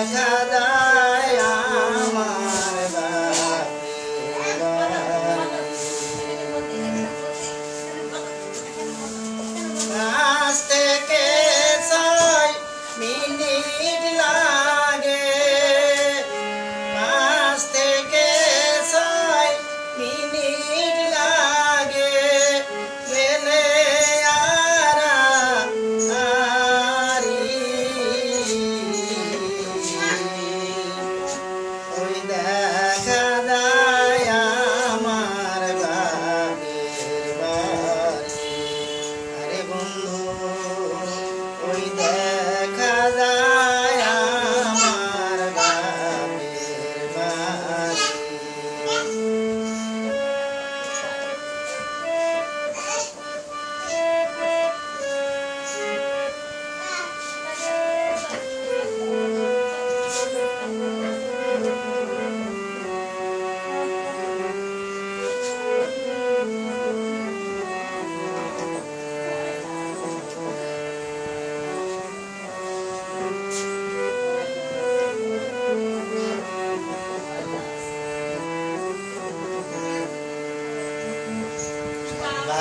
Last day, I mean, Yeah.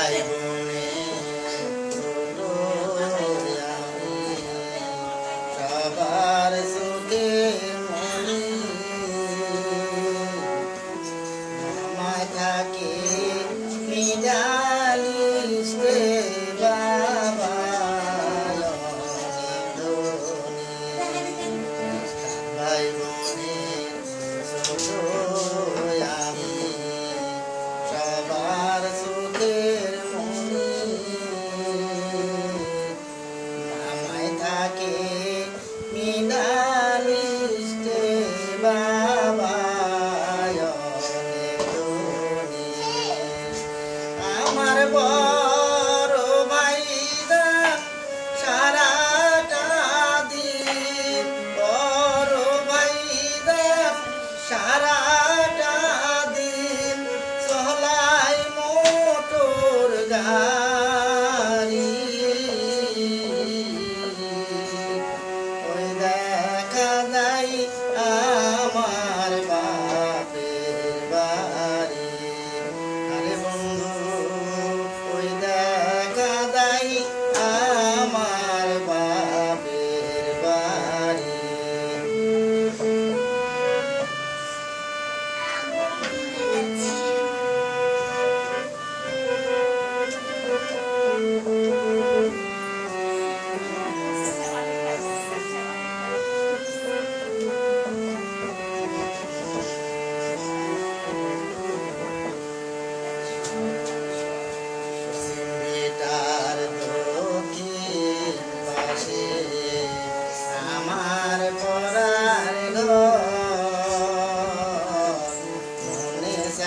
time. night.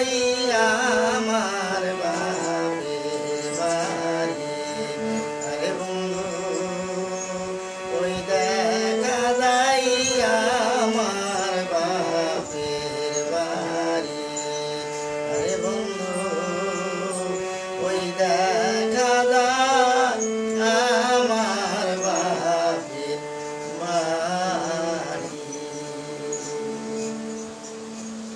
যাই আমার বাবে বাড়ি। আরে বন্ধু ওই দেখা যাই ওই দেখা